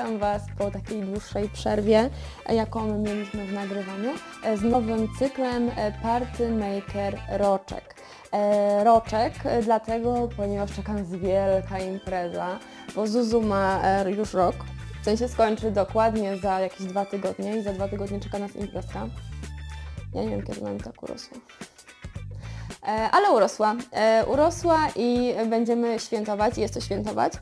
Witam Was po takiej dłuższej przerwie, e, jaką mieliśmy w nagrywaniu, e, z nowym cyklem e, Party Maker Roczek. Roczek dlatego, ponieważ czeka nas wielka impreza, bo Zuzu ma już rok, w sensie skończy dokładnie za jakieś dwa tygodnie i za dwa tygodnie czeka nas imprezka. Ja nie wiem, kiedy nam tak urosła. Ale urosła. Urosła i będziemy świętować, jest to świętować.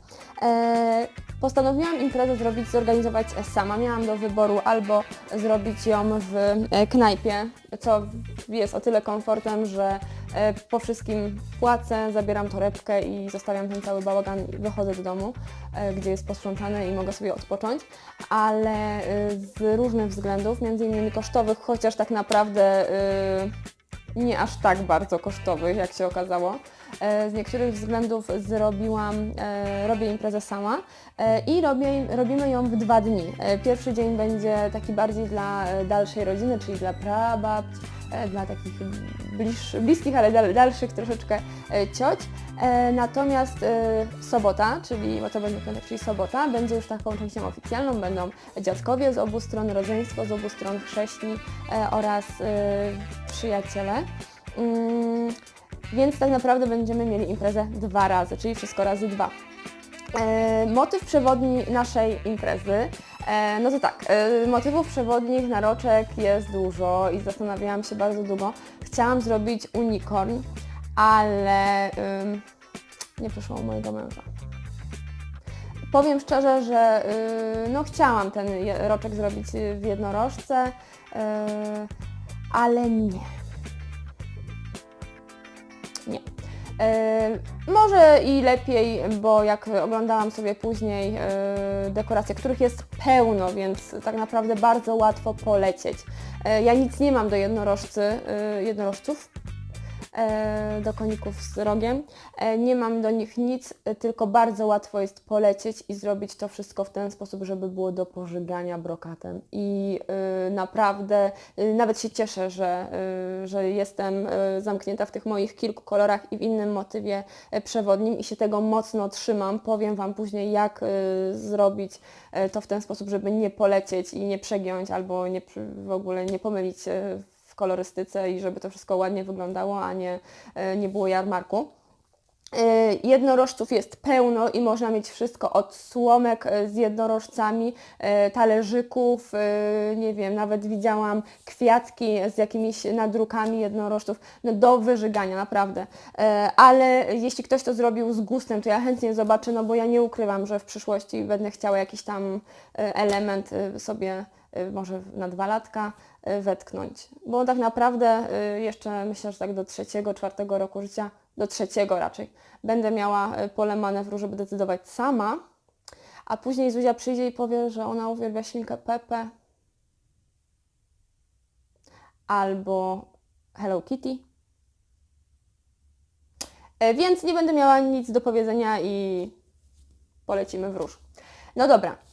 Postanowiłam imprezę zrobić, zorganizować sama. Miałam do wyboru albo zrobić ją w e, knajpie, co jest o tyle komfortem, że e, po wszystkim płacę, zabieram torebkę i zostawiam ten cały bałagan i wychodzę do domu, e, gdzie jest posprzątane i mogę sobie odpocząć, ale z różnych względów, między innymi kosztowych, chociaż tak naprawdę nie aż tak bardzo kosztowych, jak się okazało. E, Z niektórych względów zrobiłam, e, robię imprezę sama e, i robię, robimy ją w dwa dni. Pierwszy dzień będzie taki bardziej dla dalszej rodziny, czyli dla prababć, e, dla takich bliż, bliskich, ale dal, dalszych troszeczkę cioć. Natomiast sobota, czyli to będzie piątek, czyli sobota, będzie już taką częścią oficjalną. Będą dziadkowie z obu stron, rodzeństwo z obu stron, chrześni oraz przyjaciele. Mm, Więc tak naprawdę będziemy mieli imprezę dwa razy, czyli wszystko razy dwa. E, motyw przewodni naszej imprezy. E, no to tak, e, motywów przewodnich na roczek jest dużo i zastanawiałam się bardzo długo. Chciałam zrobić unicorn, ale nie przyszło u mojego męża. Powiem szczerze, że y, no chciałam ten roczek zrobić w jednorożce, y, ale nie. Nie. E, może i lepiej, bo jak oglądałam sobie później e, dekoracje, których jest pełno, więc tak naprawdę bardzo łatwo polecieć. E, ja nic nie mam do jednorożcy, jednorożców, do koników z rogiem. E, Nie mam do nich nic, e, tylko bardzo łatwo jest polecieć i zrobić to wszystko w ten sposób, żeby było do pożygania brokatem. I naprawdę nawet się cieszę, że, że jestem zamknięta w tych moich kilku kolorach i w innym motywie przewodnim i się tego mocno trzymam. Powiem Wam później, jak zrobić to w ten sposób, żeby nie polecieć i nie przegiąć albo nie, w ogóle nie pomylić w kolorystyce i żeby to wszystko ładnie wyglądało, a nie, e, nie było jarmarku. E, Jednorożców jest pełno i można mieć wszystko od słomek e, z jednorożcami, talerzyków, nie wiem, nawet widziałam kwiatki z jakimiś nadrukami jednorożców, no do wyżygania, naprawdę. Ale jeśli ktoś to zrobił z gustem, to ja chętnie zobaczę, no bo ja nie ukrywam, że w przyszłości będę chciała jakiś tam element sobie może na dwa latka wetknąć. Bo tak naprawdę e, jeszcze myślę, że tak do trzeciego, czwartego roku życia, do trzeciego raczej, będę miała e, pole manewru, żeby decydować sama, a później Zuzia przyjdzie i powie, że ona uwielbia świnkę Pepe albo Hello Kitty. E, Więc nie będę miała nic do powiedzenia i polecimy w róż. No dobra, E,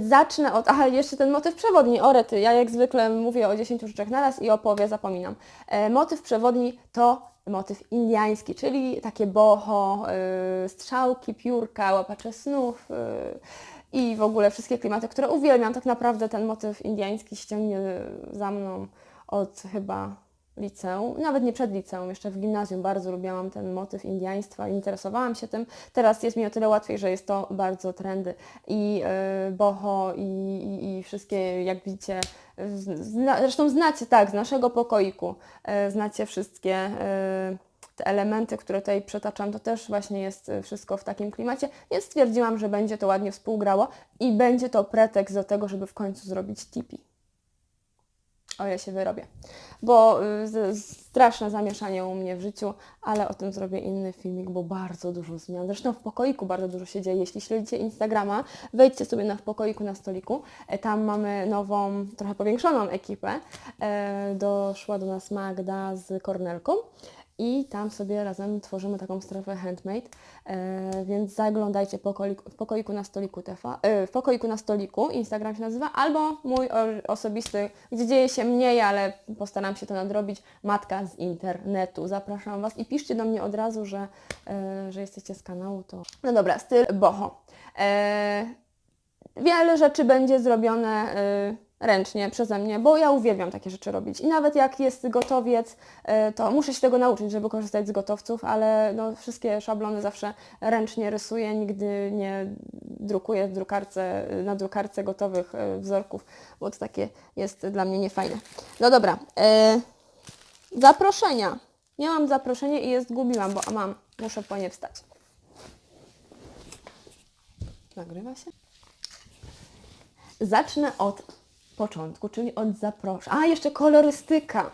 Zacznę od, aha, jeszcze ten motyw przewodni, orety. Ja jak zwykle mówię o 10 rzeczach naraz i o połowie zapominam. E, motyw przewodni to motyw indiański, czyli takie boho, e, strzałki, piórka, łapacze snów i w ogóle wszystkie klimaty, które uwielbiam. Tak naprawdę ten motyw indiański ściągnie za mną od chyba liceum, nawet nie przed liceum, jeszcze w gimnazjum bardzo lubiałam ten motyw indiaństwa, interesowałam się tym. Teraz jest mi o tyle łatwiej, że jest to bardzo trendy i y, boho i, i, i wszystkie, jak widzicie, zna, zresztą znacie tak, z naszego pokoiku, y, znacie wszystkie y, te elementy, które tutaj przetaczam, to też właśnie jest wszystko w takim klimacie, więc stwierdziłam, że będzie to ładnie współgrało i będzie to pretekst do tego, żeby w końcu zrobić tipi. O ile się wyrobię. Bo y, straszne zamieszanie u mnie w życiu, ale o tym zrobię inny filmik, bo bardzo dużo zmian. Zresztą w pokoiku bardzo dużo się dzieje. Jeśli śledzicie Instagrama, wejdźcie sobie na w pokoiku na stoliku. E, Tam mamy nową, trochę powiększoną ekipę. E, Doszła do nas Magda z Kornelką. I tam sobie razem tworzymy taką strefę handmade, e, więc zaglądajcie w pokoiku na stoliku TV, e, w pokoiku na stoliku, Instagram się nazywa, albo mój o- osobisty, gdzie dzieje się mniej, ale postaram się to nadrobić, matka z internetu. Zapraszam Was i piszcie do mnie od razu, że, e, że jesteście z kanału, to... No dobra, styl boho. E, wiele rzeczy będzie zrobione y, ręcznie przeze mnie, bo ja uwielbiam takie rzeczy robić. I nawet jak jest gotowiec, y, to muszę się tego nauczyć, żeby korzystać z gotowców, ale no, wszystkie szablony zawsze ręcznie rysuję, nigdy nie drukuję w drukarce, na drukarce gotowych y, wzorków, bo to takie jest dla mnie niefajne. No dobra, y, zaproszenia. Nie mam zaproszenia i je zgubiłam, bo mam, muszę po nie wstać. Nagrywa się? Zacznę od początku, czyli od zaproszeń. A, jeszcze kolorystyka.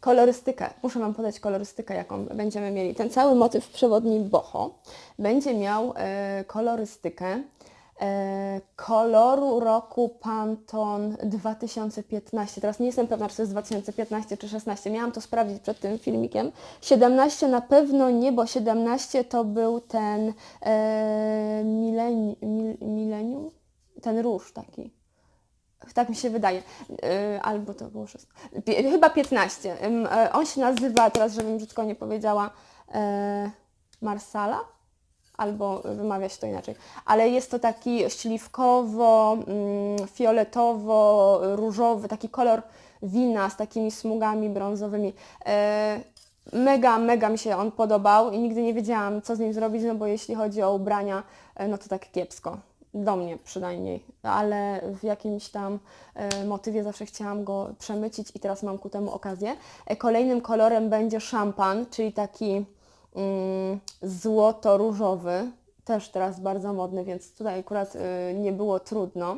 Kolorystykę. Muszę Wam podać kolorystykę, jaką będziemy mieli. Ten cały motyw przewodni boho będzie miał e, kolorystykę e, koloru roku Pantone 2015. Teraz nie jestem pewna, czy to jest 2015 czy 2016. Miałam to sprawdzić przed tym filmikiem. 17 na pewno nie, bo 17 to był ten e, mileni, mil, milenium? Ten róż taki. Tak mi się wydaje. Yy, albo to było 6. Pie- chyba 15. Ym, e, on się nazywa, teraz żebym brzydko nie powiedziała, e, Marsala? Albo wymawia się to inaczej. Ale jest to taki śliwkowo, mm, fioletowo, różowy, taki kolor wina z takimi smugami brązowymi. E, mega, mega mi się on podobał i nigdy nie wiedziałam, co z nim zrobić, no bo jeśli chodzi o ubrania, e, no to tak kiepsko. Do mnie przynajmniej, ale w jakimś tam e, motywie zawsze chciałam go przemycić i teraz mam ku temu okazję. E, Kolejnym kolorem będzie szampan, czyli taki mm, złoto-różowy, też teraz bardzo modny, więc tutaj akurat y, nie było trudno.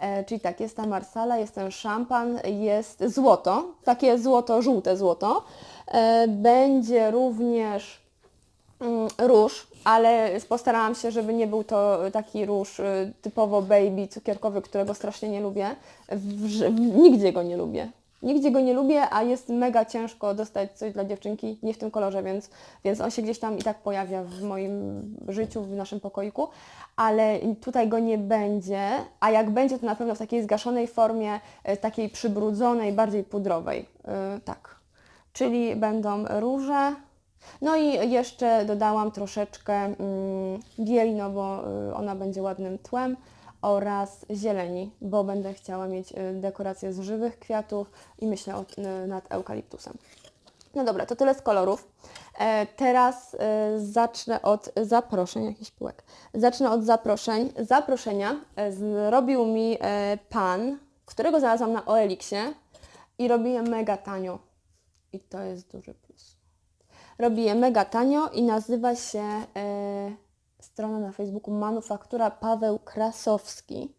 E, czyli tak, jest ta marsala, jest ten szampan, jest złoto, takie złoto, żółte złoto. E, będzie również mm, róż, ale postarałam się, żeby nie był to taki róż y, typowo baby, cukierkowy, którego strasznie nie lubię. Nigdzie go nie lubię. Nigdzie go nie lubię, a jest mega ciężko dostać coś dla dziewczynki nie w tym kolorze, więc, więc on się gdzieś tam i tak pojawia w moim życiu, w naszym pokoiku, ale tutaj go nie będzie, a jak będzie, to na pewno w takiej zgaszonej formie, y, takiej przybrudzonej, bardziej pudrowej. Y, tak. Czyli będą róże, no i jeszcze dodałam troszeczkę mm, bieli, no bo y, ona będzie ładnym tłem oraz zieleni, bo będę chciała mieć y, dekorację z żywych kwiatów i myślę o, y, nad eukaliptusem. No dobra, to tyle z kolorów. E, teraz zacznę od zaproszeń, jakiś pyłek. Zacznę od zaproszeń. Zaproszenia e, zrobił mi e, pan, którego znalazłam na OLX-ie i robi je mega tanio. I to jest duży. Robi je mega tanio i nazywa się e, strona na Facebooku Manufaktura Paweł Krasowski.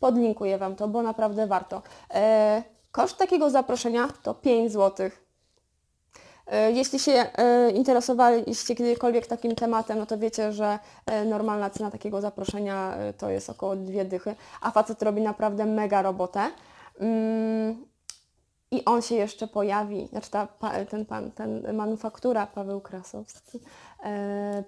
Podlinkuję Wam to, bo naprawdę warto. E, koszt takiego zaproszenia to 5 zł. E, Jeśli się interesowaliście kiedykolwiek takim tematem, no to wiecie, że normalna cena takiego zaproszenia to jest około dwie dychy, a facet robi naprawdę mega robotę. I on się jeszcze pojawi, znaczy ta, ten pan, ten manufaktura Paweł Krasowski,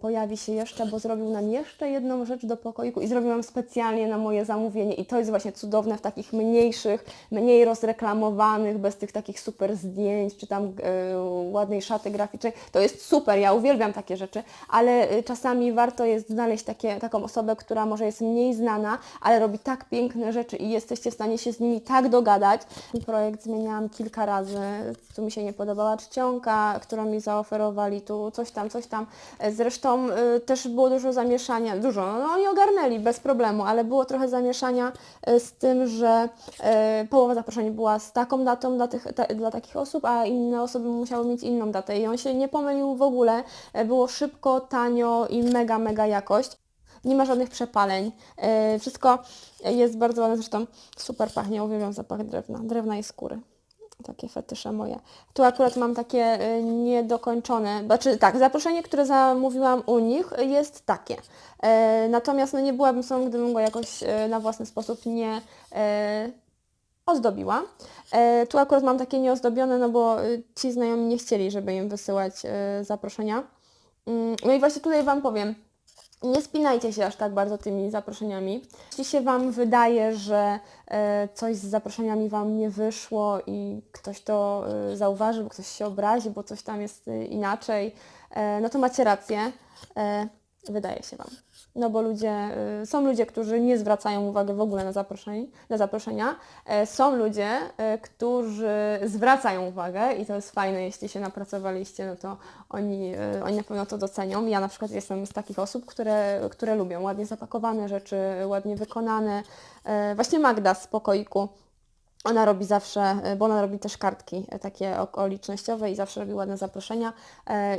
pojawi się jeszcze, bo zrobił nam jeszcze jedną rzecz do pokoiku i zrobił nam specjalnie na moje zamówienie i to jest właśnie cudowne w takich mniejszych, mniej rozreklamowanych, bez tych takich super zdjęć, czy tam e, ładnej szaty graficznej. To jest super, ja uwielbiam takie rzeczy, ale e, czasami warto jest znaleźć takie, taką osobę, która może jest mniej znana, ale robi tak piękne rzeczy i jesteście w stanie się z nimi tak dogadać. Ten projekt zmieniałam kilka razy, tu mi się nie podobała czcionka, którą mi zaoferowali, tu coś tam, coś tam. Zresztą y, też było dużo zamieszania, dużo, no oni ogarnęli bez problemu, ale było trochę zamieszania y, z tym, że y, połowa zaproszeń była z taką datą dla, tych, ta, dla takich osób, a inne osoby musiały mieć inną datę i on się nie pomylił w ogóle. Było szybko, tanio i mega, mega jakość. Nie ma żadnych przepaleń. Wszystko jest bardzo ładne, zresztą super pachnie, uwielbiam zapach drewna, drewna i skóry. Takie fetysze moje. Tu akurat mam takie y, niedokończone, znaczy tak, zaproszenie, które zamówiłam u nich jest takie. E, natomiast no, nie byłabym sobą, gdybym go jakoś e, na własny sposób nie e, ozdobiła. E, tu akurat mam takie nieozdobione, no bo ci znajomi nie chcieli, żeby im wysyłać e, zaproszenia. Mm, No i właśnie tutaj Wam powiem, nie spinajcie się aż tak bardzo tymi zaproszeniami. Jeśli się Wam wydaje, że e, coś z zaproszeniami Wam nie wyszło i ktoś to e, zauważy, bo ktoś się obrazi, bo coś tam jest e, inaczej, no to macie rację. Wydaje się Wam. No bo ludzie, y, są ludzie, którzy nie zwracają uwagi w ogóle na, zaproszeń, na zaproszenia. E, Są ludzie, e, którzy zwracają uwagę i to jest fajne, jeśli się napracowaliście, no to oni, e, oni na pewno to docenią. Ja na przykład jestem z takich osób, które, które lubią ładnie zapakowane rzeczy, ładnie wykonane. Właśnie Magda z pokoiku ona robi zawsze, bo ona robi też kartki takie okolicznościowe i zawsze robi ładne zaproszenia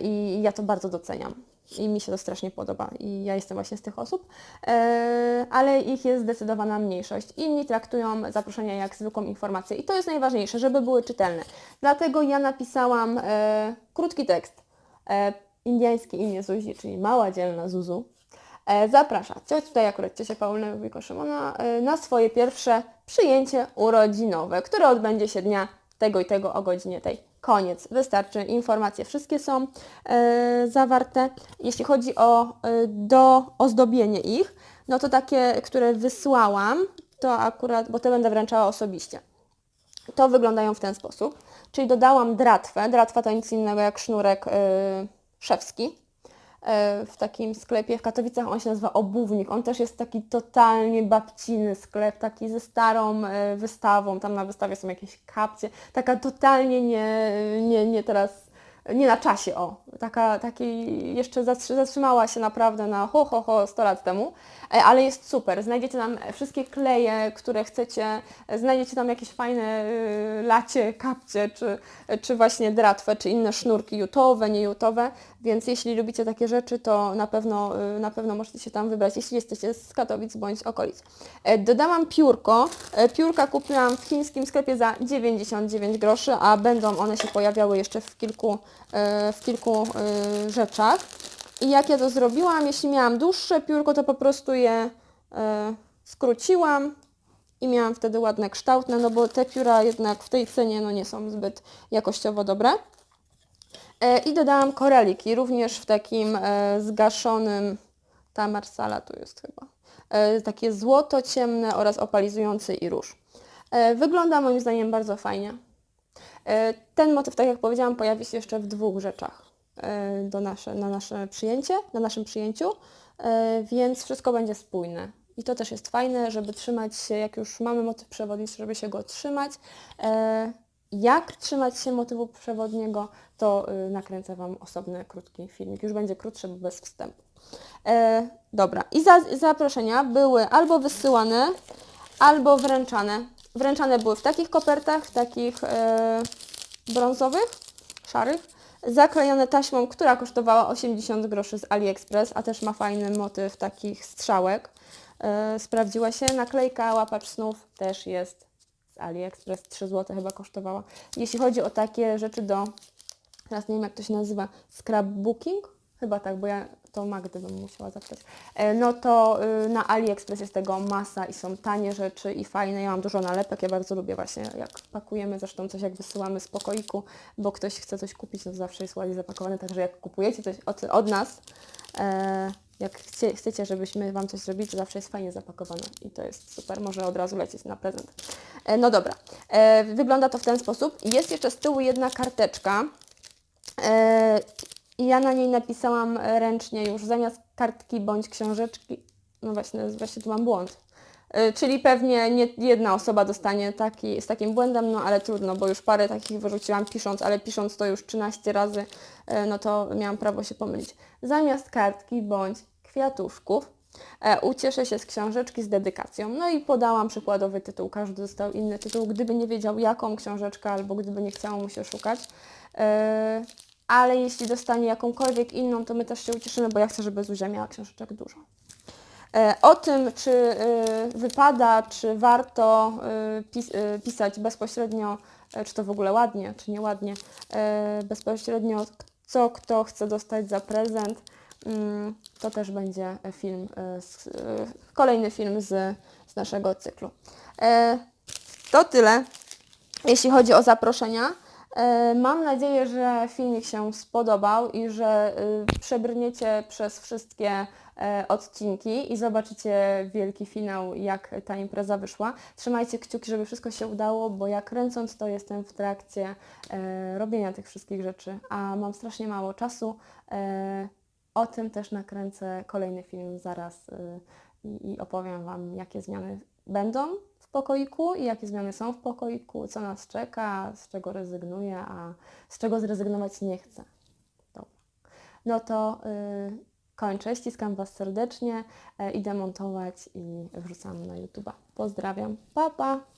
i ja to bardzo doceniam. I mi się to strasznie podoba i ja jestem właśnie z tych osób, e, ale ich jest zdecydowana mniejszość. Inni traktują zaproszenia jak zwykłą informację i to jest najważniejsze, żeby były czytelne. Dlatego ja napisałam e, krótki tekst. E, Indiańskie imię Zuzi, czyli mała dzielna Zuzu, zaprasza cię tutaj akurat Ciocia Paulina Wujko Szymona na swoje pierwsze przyjęcie urodzinowe, które odbędzie się dnia tego i tego o godzinie tej. Koniec. Wystarczy. Informacje wszystkie są e, zawarte. Jeśli chodzi o e, do ozdobienie ich, no to takie, które wysłałam, to akurat, bo te będę wręczała osobiście. To wyglądają w ten sposób. Czyli dodałam dratwę. Dratwa to nic innego jak sznurek y, szewski. Y, w takim sklepie w Katowicach on się nazywa Obuwnik. On też jest taki totalnie babciny sklep, taki ze starą y, wystawą. Tam na wystawie są jakieś kapcie. Taka totalnie nie, nie, nie teraz, nie na czasie, o. Taka, taki jeszcze zatrzy- zatrzymała się naprawdę na ho, ho, ho 100 lat temu, E, ale jest super. Znajdziecie tam wszystkie kleje, które chcecie, znajdziecie tam jakieś fajne y, lacie, kapcie, czy, czy właśnie dratwę, czy inne sznurki jutowe, niejutowe, więc jeśli lubicie takie rzeczy, to na pewno, y, na pewno możecie się tam wybrać, jeśli jesteście z Katowic bądź okolic. E, Dodałam piórko. E, Piórka kupiłam w chińskim sklepie za 99 groszy, a będą one się pojawiały jeszcze w kilku, w kilku e, rzeczach. I jak ja to zrobiłam, jeśli miałam dłuższe piórko, to po prostu je e, skróciłam i miałam wtedy ładne kształtne, no bo te pióra jednak w tej cenie no nie są zbyt jakościowo dobre. E, I dodałam koraliki, również w takim e, zgaszonym, ta marsala tu jest chyba, e, takie złoto ciemne oraz opalizujący i róż. E, wygląda moim zdaniem bardzo fajnie. E, Ten motyw, tak jak powiedziałam, pojawi się jeszcze w dwóch rzeczach e, do nasze, na nasze przyjęcie, na naszym przyjęciu, e, więc wszystko będzie spójne. I to też jest fajne, żeby trzymać się, jak już mamy motyw przewodni, żeby się go trzymać. Jak trzymać się motywu przewodniego, to y, nakręcę Wam osobny, krótki filmik. Już będzie krótszy, bo bez wstępu. Dobra, i za, zaproszenia były albo wysyłane, albo wręczane. Wręczane były w takich kopertach, w takich e, brązowych, szarych, zaklejone taśmą, która kosztowała 80 groszy z AliExpress, a też ma fajny motyw takich strzałek. E, sprawdziła się, naklejka łapacz snów też jest z AliExpress, 3 zł chyba kosztowała. Jeśli chodzi o takie rzeczy do, teraz nie wiem jak to się nazywa, scrapbooking? Chyba tak, bo ja to Magdy bym musiała zapytać. E, No to y, na AliExpress jest tego masa i są tanie rzeczy i fajne. Ja mam dużo nalepek, ja bardzo lubię właśnie jak pakujemy, zresztą coś jak wysyłamy z pokoiku, bo ktoś chce coś kupić, to zawsze jest ładnie zapakowane, także jak kupujecie coś od, od nas, e, jak chcie, chcecie, żebyśmy Wam coś zrobili, to zawsze jest fajnie zapakowane i to jest super, może od razu lecieć na prezent. E, No dobra, wygląda to w ten sposób. Jest jeszcze z tyłu jedna karteczka, I ja na niej napisałam ręcznie już zamiast kartki bądź książeczki, no właśnie, właśnie tu mam błąd. E, Czyli pewnie nie jedna osoba dostanie taki, z takim błędem, no ale trudno, bo już parę takich wyrzuciłam pisząc, ale pisząc to już 13 razy, e, no to miałam prawo się pomylić. Zamiast kartki bądź kwiatuszków e, ucieszę się z książeczki z dedykacją. No i podałam przykładowy tytuł, każdy dostał inny tytuł, gdyby nie wiedział jaką książeczkę albo gdyby nie chciało mu się szukać. Ale jeśli dostanie jakąkolwiek inną, to my też się ucieszymy, bo ja chcę, żeby Zuzia miała książeczek dużo. E, O tym, czy e, wypada, czy warto e, pis pisać bezpośrednio, czy to w ogóle ładnie, czy nieładnie, bezpośrednio, co kto chce dostać za prezent, mm, to też będzie film, kolejny film z, z naszego cyklu. To tyle, jeśli chodzi o zaproszenia. E, Mam nadzieję, że filmik się spodobał i że y, przebrniecie przez wszystkie e, odcinki i zobaczycie wielki finał, jak ta impreza wyszła. Trzymajcie kciuki, żeby wszystko się udało, bo ja kręcąc to jestem w trakcie e, robienia tych wszystkich rzeczy, a mam strasznie mało czasu. O tym też nakręcę kolejny film zaraz y, i, opowiem Wam, jakie zmiany będą pokoiku i jakie zmiany są w pokoiku, co nas czeka, z czego rezygnuję, a z czego zrezygnować nie chcę. Dobra. No to y, kończę, ściskam Was serdecznie, y, idę montować i wrzucam na YouTube'a. Pozdrawiam, pa pa!